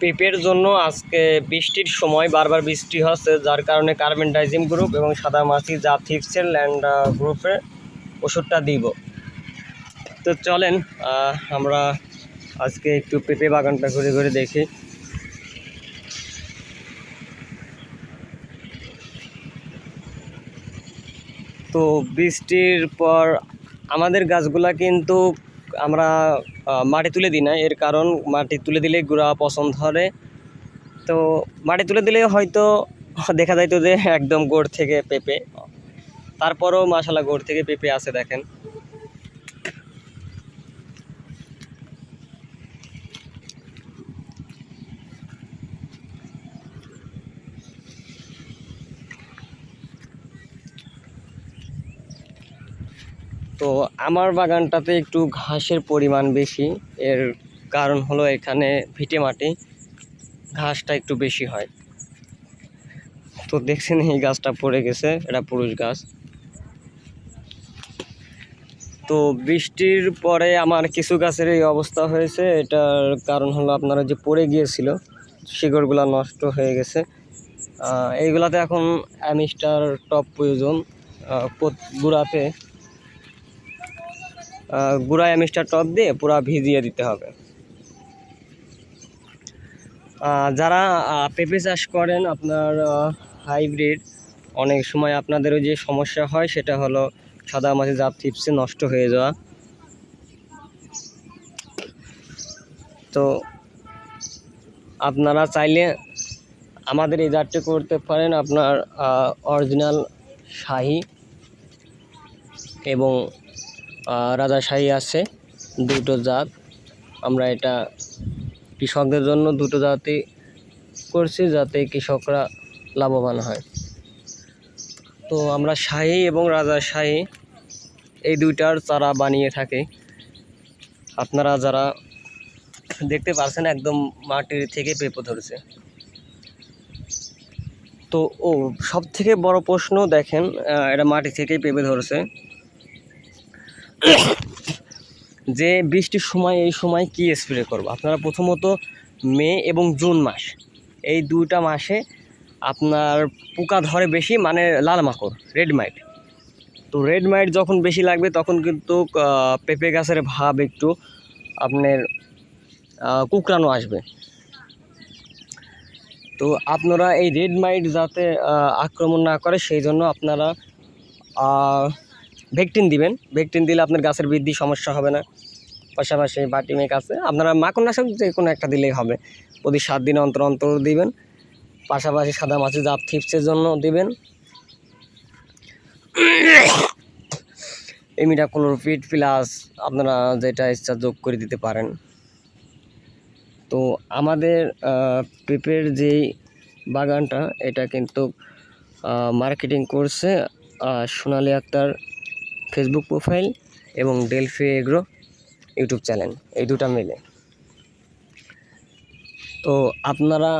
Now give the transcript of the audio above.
পেঁপের জন্য আজকে বৃষ্টির সময় বারবার বৃষ্টি হচ্ছে, যার কারণে কার্বন গ্রুপ এবং সাদা মাছি যা থিপসের ল্যান্ড গ্রুপে ওষুধটা দিব। তো চলেন আমরা আজকে একটু পেঁপে বাগানটা ঘুরে ঘুরে দেখি। তো বৃষ্টির পর আমাদের গাছগুলা কিন্তু আমরা মাটি তুলে দিই না। এর কারণ মাটি তুলে দিলে গুঁড়া পছন্দ ধরে তো মাটি তুলে দিলে হয়তো দেখা যায় তো যে একদম গোড় থেকে পেঁপে। তারপরও মাসালা গোড় থেকে পেঁপে আছে দেখেন। তো আমার বাগানটাতে একটু ঘাসের পরিমাণ বেশি। এর কারণ হলো এখানে ভিটে মাটি, ঘাসটা একটু বেশি হয়। তো দেখছেন এই গাছটা পড়ে গেছে, এটা পুরুষ গাছ। তো বৃষ্টির পরে আমার কিছু গাছের এই অবস্থা হয়েছে, এটার কারণ হলো আপনারা যে পড়ে গিয়েছিল, শিকড়গুলো নষ্ট হয়ে গেছে। এইগুলাতে এখন অ্যামিস্টার টপ প্রয়োজন গুঁড়াতে গুঁড়ায় মিস্টার টপ দিয়ে পুরো ভিজিয়ে দিতে হবে। যারা পেঁপে চাষ করেন, আপনার হাইব্রিড অনেক সময় আপনাদেরও যে সমস্যা হয়, সেটা হলো সাদা মাছি জাপ চিপসে নষ্ট হয়ে যাওয়া। তো আপনারা চাইলে আমাদের এই জাতটি করতে পারেন, আপনার অরিজিনাল শাহি এবং রাজাশাহী আছে, দুটো জাত। আমরা এটা কৃষকদের জন্য দুটো জাতই করছি, যাতে কৃষকরা লাভবান হয়। তো আমরা শাহী এবং রাজাশাহী এই দুইটার চারা বানিয়ে থাকি। আপনারা যারা দেখতে পাচ্ছেন একদম মাটির থেকে পেঁপে ধরেছে। তো ও সব থেকে বড় প্রশ্ন দেখেন এটা মাটি থেকেই পেঁপে ধরেছে। যে বৃষ্টির সময়, এই সময় কি স্প্রে করব? আপনারা প্রথমত মে এবং জুন মাস, এই দুইটা মাসে আপনার পোকা ধরে বেশি মানে লাল মাকড় রেড মাইট তো রেড মাইট যখন বেশি লাগবে, তখন কিন্তু পেঁপে গাছের ভাব একটু আপনার কুকরানো আসবে। তো আপনারা এই রেড মাইট যাতে আক্রমণ না করে, সেই জন্য আপনারা ভেকটিন দিবেন। ভেকটিন দিলে আপনার গাছের বৃদ্ধি সমস্যা হবে না। পাশাপাশি বাটি বাটিমেক আছে। আপনারা মাকড়নাশক যে কোনো একটা দিলেই হবে। প্রতি সাত দিন অন্তর অন্তর দিবেন। পাশাপাশি সাদা মাছের জাপ থিপসের জন্য দিবেন। এমিটা ক্লোরোফিট প্লাস আপনারা যেটা ইচ্ছা যোগ করে দিতে পারেন। তো আমাদের পেঁপের যেই বাগানটা, এটা কিন্তু মার্কেটিং করছে সোনালী আক্তার ফেসবুক প্রোফাইল এবং ডেলফি এগ্রো ইউটিউব চ্যানেল এই দুটা মিলে। তো আপনারা